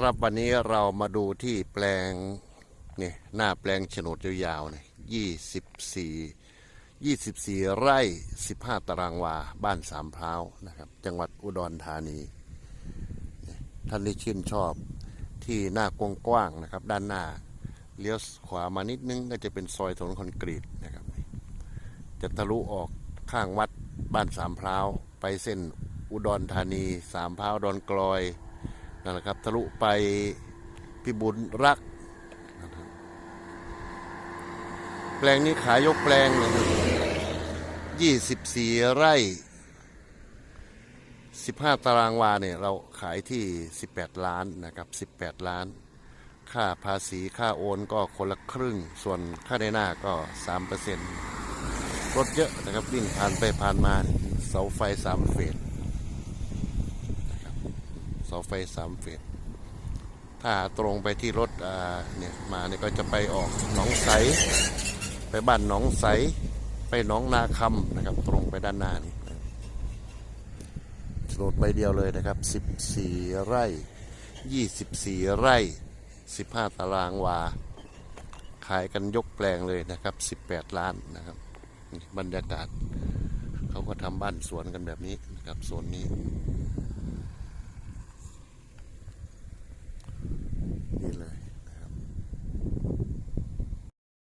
ครับวันนี้เรามาดูที่แปลงนี่หน้าแปลงโฉนดยาวๆนี่ยี่สิบสี่ยี่สิบสี่ไร่สิบห้าตารางวา บ้านสามพร้าวนะครับ จังหวัดอุดรธานี ท่านที่ชื่นชอบที่หน้ากว้างๆนะครับ ด้านหน้าเลี้ยวขวามานิดนึงก็จะเป็นซอยถนนคอนกรีตนะครับ จะทะลุออกข้างวัดบ้านสามพร้าว ไปเส้นอุดรธานี สามพร้าวดอนกลอย นั่นแหละครับทะลุไปพิบุญรักนะครับแปลงนี้ขายยกแปลงนะครับยี่สิบสี่ไร่สิบห้าตารางวาเนี่ยเราขายที่สิบแปดล้านนะครับสิบแปดล้าน ค่าภาษีค่าโอนก็คนละครึ่ง ส่วนค่าในหน้าก็สามเปอร์เซ็นต์รถเยอะนะครับวิ่งผ่านไปผ่านมาเสาไฟสามเฟส เสาไฟสามเฟสถ้าตรงไปที่รถเนี่ยมาเนี่ยก็จะไปออกหนองใส ไปบ้านหนองใส ไปหนองนาคำนะครับ ตรงไปด้านหน้านี่โฉนดใบเดียวเลยนะครับ 14 ไร่ 24 ไร่ 15 ตารางวา ขายกันยกแปลงเลยนะครับ 18 ล้านนะครับบรรยากาศ เขาก็ทำบ้านสวนกันแบบนี้นะครับโซนนี้